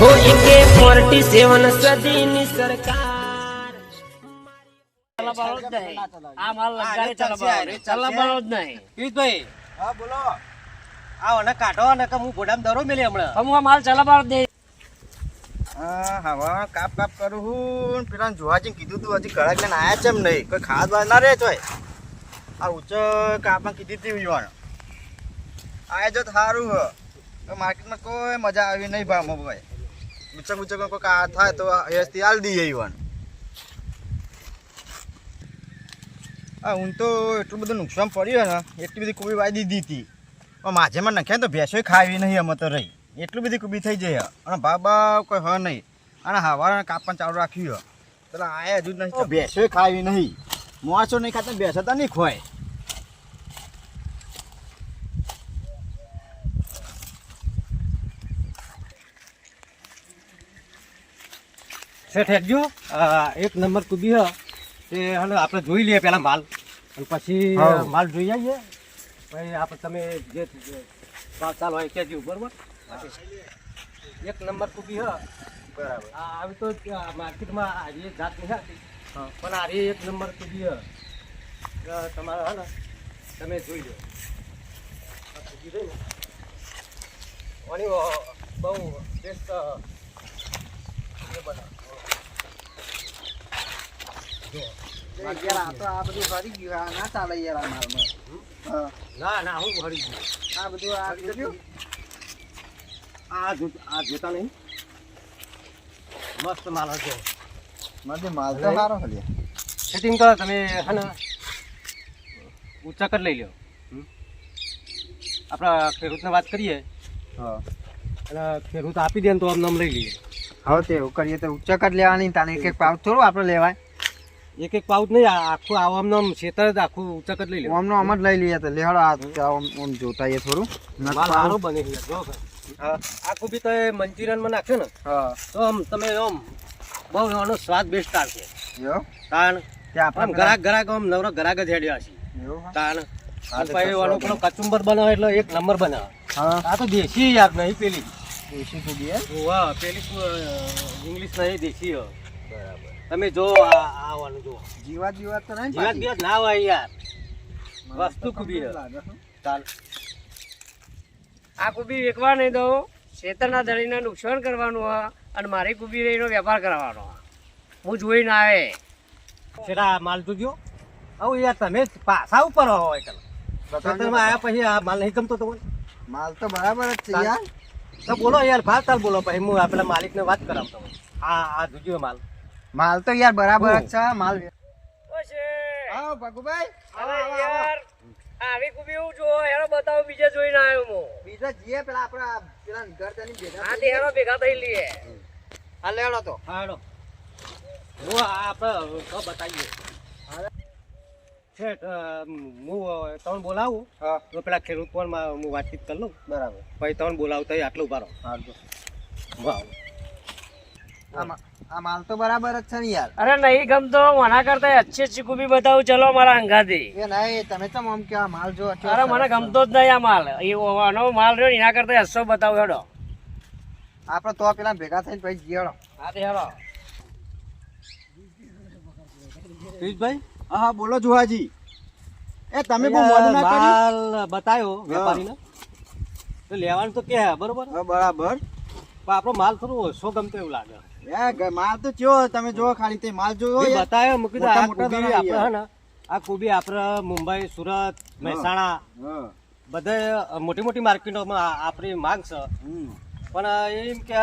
હો એકે forty seven સદીની સરકાર. ચલાવવાનો જ નહીં. આ માલ લગાડે ચલાવવાનો. ચલાવવાનો જ નહીં. પિયુષભાઈ હા બોલો. આવો ને કાઢો ને કે હું ઘોડામાં દરો મેલી હમણાં. હું આ માલ ચલાવવાનો જ નહીં. હા હવા કાપ કાપ કરું હું. પેલા જોવાજી કીધું તું હજી કડક ને આયા છે એમ નહીં. કોઈ ખાવા બાર ના રહે ચોય આ ઊંચો કાપમાં કીધી હતી યુવાન. આયા જો સારું હ. માર્કેટમાં કોઈ મજા આવી નહીં ભાવમાં ભાઈ. ઊંચક ઊંચક કોઈ કા થાય તો યસથી આલ દઈએ યુવાન હા હું તો એટલું બધું નુકસાન પડ્યું ને, એટલી બધી કુબી વાઈ દીધી હતી. પણ માછેમાં નાખ્યા તો ભેંસો ખાવી નહીં, અમે તો રહી. એટલી બધી કુબી થઈ જાય અને બાબા કોઈ હ નહીં. અને હવાના કાપવાનું ચાલુ રાખ્યું પેલા આયા હજુ નહીં. ભેંસો ખાવી નહીં. માણસો નહીં ખાતા ભેંસો તો નહીં ખોય શેઠ હેડજો. એક નંબર હ. તે હાલો આપણે જોઈ લઈએ પહેલાં માલ. અને પછી માલ જોઈ આવીએ. પછી આપણે તમે જે ચાલ હોય કહેજો બરાબર? એક નંબર હ. બરાબર. આવી તો આ માર્કેટમાં આજે જાત નહીં હતી. પણ આ રે એક નંબર હ. તમારે હા તમે જોઈ લો. કુદી રહી ને બહુ બેસ્ટ બનાવો. યાર આ તો આ બધું ભરી ગયું આ ના ચાલે યાર આ માલમાં ના ના હું ભરી ગયું. આ બધું આ? આ જો આ જોતા નહીં. મસ્ત માલ હશે. મારે માલ તો સારો હલે સેટિંગ તો તમે હે ને ઊંચા કરી લઈ લો આપણા ખેડૂતને વાત કરીએ. હા. અને ખેડૂત આપી દે ને તો આમ નામ લઈ લઈએ. હવે તે કરીએ તો ઊંચા જ લેવાની તાને એક એક પાવ થોડું આપણે લેવાય. એક એક પાઉચ નહીં આખું આવો આમ ખેતર જ આખું ઊંચા જ લઈ લે. ઓમનો આમ જ લઈ લઈએ તો લેહડો આ આમ જોતા એ થોડું. સારો બને જો આખું બી તો મંચુરિયનમાં નાખ્યો ને હા. તો આમ તમે આમ બહુ એનો સ્વાદ બેસ્ટ આવશે તાણ. આમ આપણે ગરાક ગરાક આમ નવરો ગરાક જ હેડ્યા છે. એવું? હા? તાણ પછી ઓલો પેલો કચુંબર બનાવે એટલે એક નંબર બનાવે. હા. આ તો દેશી યાર નહીં પેલી. દેશી હે? પેલી ઇંગ્લિશ નહીં દેશી હો. તમે જો આ આ વાળું જો જીવાત જીવાત તો નહીં જીવાત બીવાત ના હોય યાર. વસ્તુ કુબી હે. ચાલ. આ કુબી વેચવા નહીં દઉં. શેતરના ધણીને નુકસાન કરવાનું હોય અને મારી કુબી રહીનો વેપાર કરવાનો. હું જોઈને આવે. છેડા માલ તો ગયો? આવું યાર તમે પાછા ઉપર હોય કલ સતરમાં આયા પછી આ માલ નહીં ગમતો તમને માલ તો બરાબર જ છે યાર. તો બોલો યાર ભાવ તાલ બોલો પછી હું આપણા માલિકને વાત કરાવું તમને. આ આ જોજો માલ. માલ તો યાર બરાબર જ છે માલ હા ભગુભાઈ. આવો યાર. આવી કુબી હું જો હેરો બતાવો બીજા જોઈને આવ્યો હું બીજા જીએ પેલા આપણા પેલા ગરદાની ભેગા હા તે હેરો ભેગા થઈ લઈએ. હા લેડો તો. હા હેડો. હું આપણે તો બતાવીએ. છે હું તમને બોલાવું. હા. તો પેલા ખેડૂત પણ હું વાતચીત કરી લઉં. બરાબર. પછી તમને બોલાવતા આટલું ઊભા રહો. હા જો. આ માલ તો બરાબર જ છે ને યાર. અરે નહીં ગમતો મના કરતા અચ્છી અચ્છી કુબી બતાવું ચલો મારા અંગાથી. એ નહીં તમે તો આમ કે આ માલ જો અરે મને ગમતો જ નહીં આ માલ. એ આનો માલ રહ્યો એના કરતા અસો બતાવો હેડો. આપણે તો પેલા ભેગા થઈને પછી જીયડો હા તે હેડો. પિયુષભાઈ હા હા બોલો જુહાજી. એ તમે બહુ મોડું ના કર્યું? માલ બતાવ્યો વેપારીને. તો લેવાનું તો કે બરોબર? હા બરાબર. પણ આપણો માલ થોડું ઓછો ગમતો એવું લાગે. માલ તો ચેવો તમે જો ખાલી તે માલ જોયો બતાવ્યો મૂકી દો મોટા આ મોટા કુબી આપણે હે ને આ કુબી આપણે મુંબઈ સુરત મહેસાણા હા. બધે મોટી મોટી માર્કેટોમાં આપણી માંગ છે. પણ એમ કે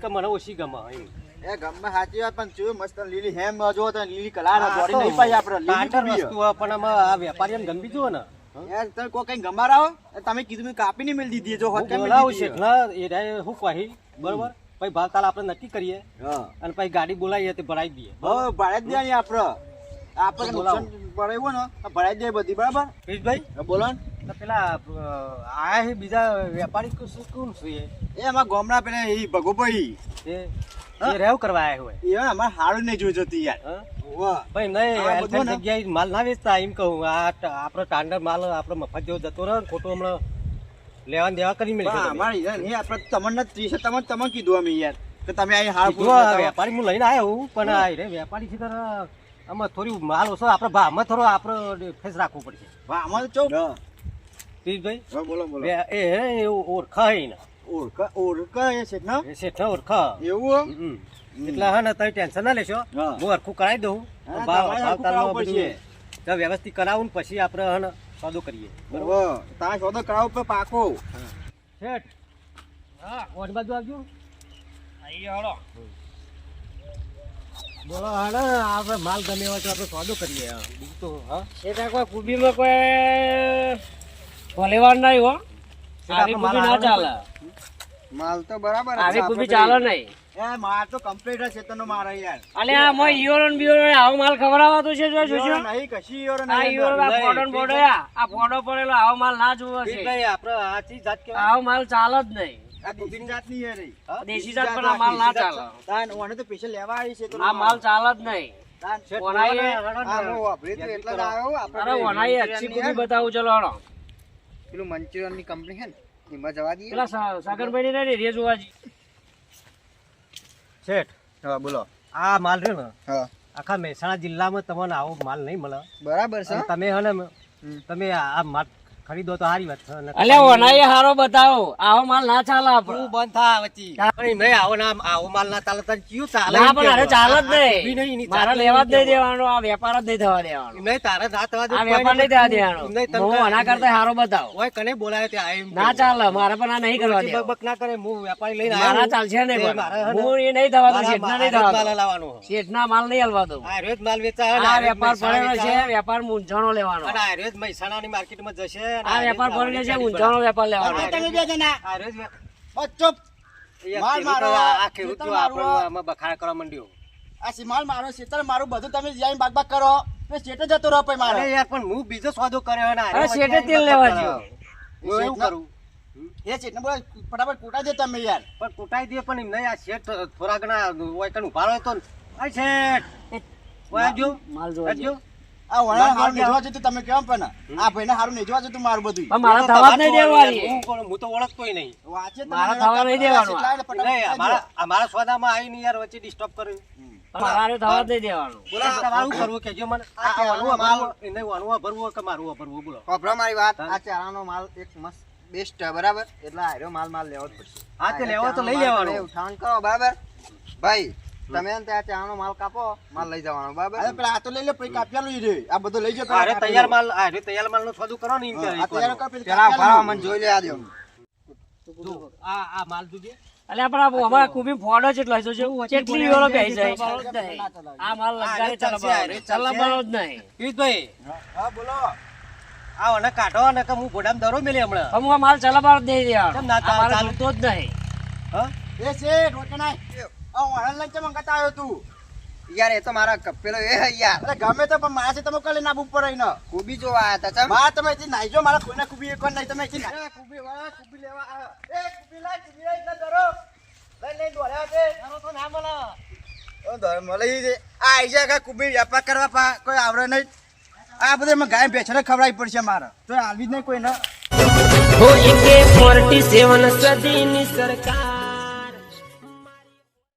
કે મને ઓછી ગમે એમ. એ ગમે સાચી વાત પણ ચેવું મસ્ત લીલી હેમ જો તો લીલી કલાર દોડી નહીં પાઈ આપણે લીલી વસ્તુ પણ આ એમ ગમવી જોઈએ ને. યાર તમે કોઈ કઈ ગમારાવો એ તમે કીધું મેં કાપી નહીં મેળ દીધી જો હું હોત મેળ દીધી એ. શું કહી બરોબર? પછી ભાવ તાલ આપણે નક્કી કરીએ. અને પછી ગાડી બોલાવીએ તે ભરાઈ દઈએ. હવે ભરાઈ દઈએ આપણે. આપણે નુકસાન ભરાયું ને ભરાઈ દઈએ બધી બરાબર? ભાઈ બોલો ને. તો પેલા આયા છે બીજા વેપારી શું છે એ? અમારા ગામડા પેલા એ ભગોભાઈ. એ રેવ કરવા આવ્યા હોય. એ અમારે હાડું નહીં જોઈ જતી યાર? ભાઈ નહીં જગ્યાએ માલ ના વેચતા એમ કહું. આ આપણો ટાંડર માલ આપણો મફત જેવો જતો રહ્યો ને ખોટો હમણાં લેવા દેવા કરી પણ અમારે નહીં, આપણે તમને ત્રીસ ત્રીસે તમને તમને કીધું અમે યાર કે તમે અહીં હાલ વેપારી હું લઈને આવ્યો હું, પણ આ રે વેપારી છે તારા આમાં થોડી માલ ઓછો આપણે ભાવમાં થોડો આપણે ફેસ રાખવો પડશે. ભાવમાં તો ચો? પીરભાઈ બોલો બોલો. એ હે એવું ઓળખા હે ને ઓળખા ઓળખા એ છે ને? એ શેઠને ઓળખા એવું. એટલે હા ને તમે ટેન્શન ના લેશો. હું. હરખું કરાવી દઉં. હા, ભાવ ભાવ તાલમાં બધું. પડશે. વ્યવસ્થિત કરાવું ને પછી આપણે હા ને સોદો કરીએ. બરોબર? તારા સોદો કરાવો પર પાકો. શેઠ હા ઓન બાજુ આવજો. અહીં હળો બોલો હા ને આપણે માલ ગમે હોય તો આપણે સોદો કરીએ હા. બીજું તો હા. શેઠા કોઈ કુબીમાં કોઈ ભલેવાર નહીં હો. આવી માલ કુબી ના ચાલે. માલ તો બરાબર આવી કુબી ચાલે નહીં. એ માર તો કમ્પ્લીટ છે તનો મારે યાર. અલે આ મોય ઈયોરો ને બીયોરો ને આવો માલ ખવડાવતો છે જો જો નહીં કશી ઈયોરો આ નહીં આ નહીં, બોડો આ આ ફોડો પડેલો આવો માલ ના જોવો છે. પીરભાઈ આપણે આ જાત કહેવાય આવો માલ ચાલે જ નહીં. આ દેશી જાતની છે રહી દેશી જાત પણ આ માલ ના ચાલે. તાન ઓને તો સ્પેશિયલ લેવા આવી છે તો આ માલ ચાલે જ નહીં. પેલું મંચુરિયનની કંપની છે ને એમાં જવા દઈએ. પેલા સ- ની નહીં રે જોવાજી શેઠ હા બોલો. આ માલ રહ્યો ને હા. આખા મહેસાણા જિલ્લામાં તમને આવો માલ નહીં મળે. બરાબર છે. તમે હે ને તમે આ આ માલ ખરીદો તો સારી વાત છે. અલે ઓનાય હારો બતાવો. આવો માલ ના ચાલે આપણે. બંધ થા વચ્ચે. પણ નહીં આવો ના આવો માલ ના ચાલે તને કયું ચાલે? ના પણ અરે ચાલે જ નહીં. એની લેવા જ નહીં દેવાનો આ વેપાર જ નહીં થવા દેવાનો. નહીં તારે ના થવા દે આ વેપાર નહીં થવા દેવાનો. નહીં તને હું આના કરતા હારો બતાવો. ઓય કને બોલાયો તે આ ના ચાલે મારે પણ આ નહીં કરવા દે બક ના કરે હું વેપારી લઈને મારા આવ્યો ચાલશે નહીં પણ. હું એ નહીં થવા દઉં મારા- શેઠના નહીં થવા માલ લાવવાનો શેઠના માલ નહીં હલવા દઉં આ રોજ માલ વેચાય આ વેપાર પડેલો છે વેપાર મૂંઝણો લેવાનો. અને આ રોજ મહેસાણાની માર્કેટમાં જશે આ વેપાર ભરીને છે ગાડી વેપાર લેવાનો તમે બે જણા. આ રોજ બસ ચૂપ. માલ મારો, આ- ખેડૂત ખેતર આમાં બખાડા કરવા માંડ્યો. આ સીમાલ મારો શેતર મારું બધું તમે જઈને બાગ બાગ કરો. તો શેટે જતો રહો પછી મારે. યાર પણ હું બીજો સોદો કર્યો ને અરે શેટે તેલ લેવા જો હું એવું કરું? એ શેઠને બોલો ફટાફટ કૂટા દે તમે યાર. પણ કૂટાઈ દે પણ એમ નહીં આ શેઠ થોડા ઘણા ઓય કણ ઊભા રહ્યો તો ને. આ શેઠ. ઓય આવજો. માલ આવજો. આ વણા હારું નહીં જોવા તમે કેમ પણ? આ ભાઈને હારું નહીં જોવા મારું બધું પણ મારા થવા નહીં દેવાની. હું કોણ- હું તો ઓળખતોય નહીં. વાંચે મારા થવા નહીં કાપડા દેવાનું. શેઠલા એટલે ફટાફટ નહીં, કૂટા અમારા દો. અમારા સોદામાં યાર વચ્ચે ડિસ્ટર્બ કર્યું. મારે થવા નહીં દેવાનું. બોલો તમારું શું કરવું? કેજો મને. આ આ- આ માલ- એને વાનું વાપરવું કે મારું વાપરવું બોલો. ખબરો મારી વાત. આ ચારાનો માલ એક મસ્ત બેસ્ટ બરાબર? એટલે આર્યો માલ માલ લેવો જ પડશે. હા, તે લેવો તો લઈ લેવાનો. ઉઠાવણ કરો બરાબર? ભાઈ તમે ત્યાં ચાનો માલ કાપો માલ લઈ જવાનો બરાબર? અરે પેલા આ તો લઈ લે પછી કાપ્યા લઈ રે. આ બધો લઈ જાઓ અરે તૈયાર માલ અરે તૈયાર માલનું સોદું કરો ને એમ આ તૈયાર કર પેલા કાપ્યાલું મને જોઈ લે આ દો આ આ માલ જોજે એટલે આપણે આ અમારા કુબી ફોડો જ એટલો છે કેટલી વેળો બેહી જાય. આ માલ લગાડે ચાલે ચાલશે, ચાલે બરો જ નહીં. પીયુષભાઈ હા બોલો. આ ઓને કાઢો ને કે હું ગોડામ દરો મેલે હમણાં. હું આ માલ ચલાવવા જ નહીં દેવાનો કેમ ના ચાલે? જ નહીં. હ? એ છે વચના આ વાહન લઈને ચમ મંગાતા આવ્યો તું. યાર એ તો મારા કપેલો એ યાર. અરે ગમે તો પણ મારા તમે કલે ના ઉપર રહીને કુબી જોવા ચમ. તમે અહીંથી નાઈ જો મારા કોઈને કુબી એક નહીં તમે અહીંથી નાઈ- એ કુબી વાળા કુબી લેવા એ કુબી લાય, કુબી લાય, એટલે ધરો. લઈ લઈ દોડ્યા છે. ઓ ધરો, મળી છે. આ આઈ જાય કુબી વેપાર કરવા પા કોઈ આવડે નહીં. આ બધે એમાં ગાય ભેંસને ખવડાવવી પડશે મારે. તો આવી જ નહીં કોઈને. હો એકે સદીની સરકાર